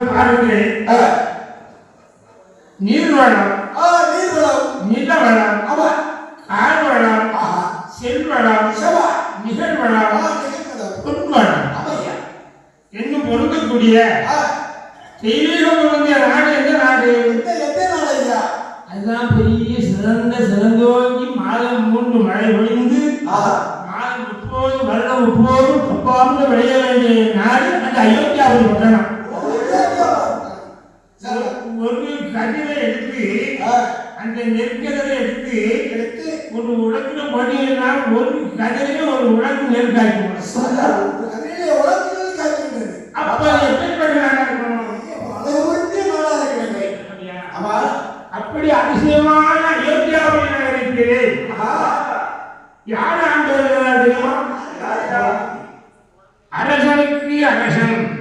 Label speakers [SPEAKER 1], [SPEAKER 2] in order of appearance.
[SPEAKER 1] பாருங்கள் நீர் வளம்
[SPEAKER 2] ஆ, நீர் வளம்.
[SPEAKER 1] நில வளம்
[SPEAKER 2] ஆமா.
[SPEAKER 1] கால்
[SPEAKER 2] ஆஹா.
[SPEAKER 1] செல் வளம்
[SPEAKER 2] செவ்வா.
[SPEAKER 1] நிகழ். பொன் வளம்
[SPEAKER 2] ஆமாய்யா.
[SPEAKER 1] என்னும் பொருந்தக்கூடிய தெய்வீகம் பொருந்திய நாடு எந்த நாடு? அதுதான் பெரிய சிறந்த சிறந்தோங்கி மாதம் மூன்று மழை பொழிந்து. மாதம் முப்போது வருடம் முப்போது தப்பாமல் விளைய வேண்டிய நாடு அந்த அயோத்தியாவில் பட்டணம். ஒரு கதிரை எடுத்து அந்த நெற்கதிரை எடுத்து
[SPEAKER 2] எடுத்து.
[SPEAKER 1] ஒரு உடம்புல மடியினா ஒரு கதிரையே ஒரு உடம்பு நெருக்காக்கி அப்படி அதிசயமான
[SPEAKER 2] அயோத்தியாவை நகரிக்கிறேன் யார்
[SPEAKER 1] ஆண்டு
[SPEAKER 2] தெரியுமா?
[SPEAKER 1] அரசனுக்கு அரசன்.